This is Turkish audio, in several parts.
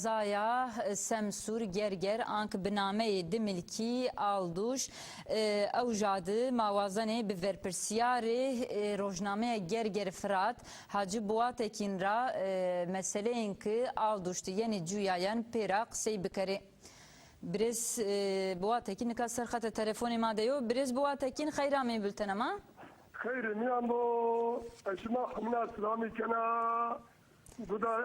Zaya e, Semsur Gerger Ank Biname Demilki Alduş Evjadı Mavazane Biverpirsiyari e, Rojname Gerger Fırat Hacı Buatekin Ra e, Meseleyin ki Alduştu Yeni Cüyayen Perak Seybikari. Brez Buatekin Kasar Hatı Telefonu Madeyo Brez Buatekin Hayrami Bülten ama Hayır, niye bu? Eşim hakkımın selamı قدا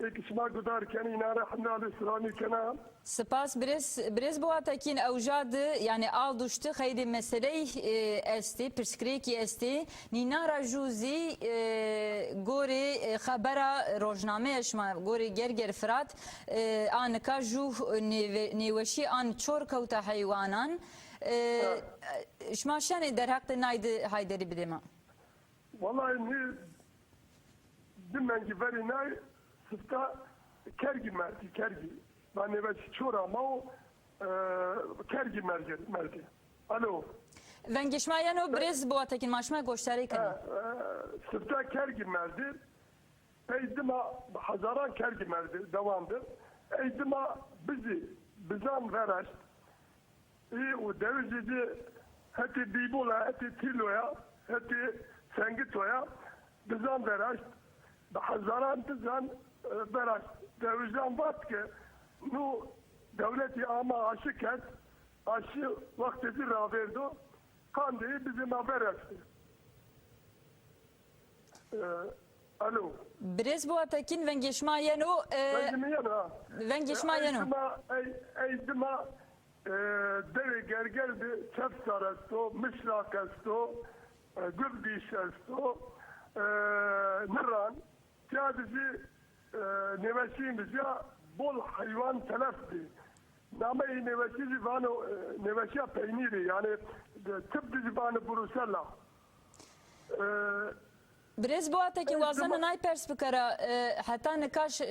ايك اشما قدار كان ينارا حمنا سلامي كنا Spas birez birez bu atakin evjadı yani alduştu haydi meseleyi e, esti perskreki esti ninara juzi e, gori e, habera rojname eşma gori gerger frat e, an ka ju neveşi an çor kauta hayvanan e, şma şane der zimmengi verinay sıfta kergi merdi kergi. Ben nevesi çora ama o e, kergi merdi. merdi. Alo. Ben geçmeyen o brez bu atekin maşma goştarı e, kanı. E, sıfta kergi merdi. Eydima Hazaran kergi merdi devamdır. Eydima bizi bizan verer. İyi o devizici heti bibola heti tiloya heti sengitoya bizan verer hazaran bizan veraş devizan vat ki nu devleti ama aşı kent aşı vakteti raverdo kandiyi bizim haber açtı. Ee, alo. birez bu atakin vengeşma yani o Ben yani o eydima e, devi gergerdi çepsar esto, mışrak esto, e, gübdiş esto, e, nıran, sadece e, neveşimiz ya bol hayvan telefti. Name-i neveşi zivanı, e, neveşi peyniri yani e, tıp zivanı Brusella. E, Birez bu ataki Evet, wazana tamam. nay pers bikara e, heta nikaş e,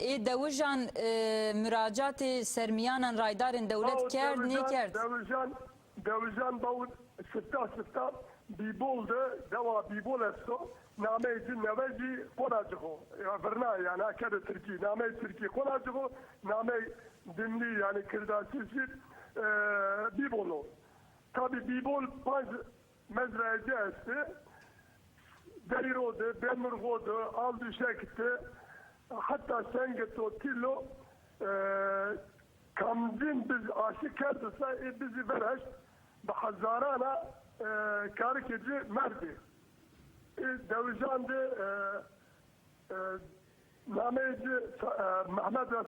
e dewijan e, müracaatê sermiyanan raydarên dewlet kerd ne kerd Devjan, devjan bavut sıfta bibol esto, name için neveci konacıko. Ya verna yani akade Türkiye, name Türkiye konacıko, name dinli yani kırdasisi e, bibolo. Tabi bibol paz mezrayece esti. Derirodu, Bemirgodu, Aldüşek'ti. Hatta Sengeto, Tilo, e, Kamzin biz aşık kerdisa e, bizi vereş Bahazarana e, karikeci merdi. E, Devjandı e, e, Nameci e, Mehmet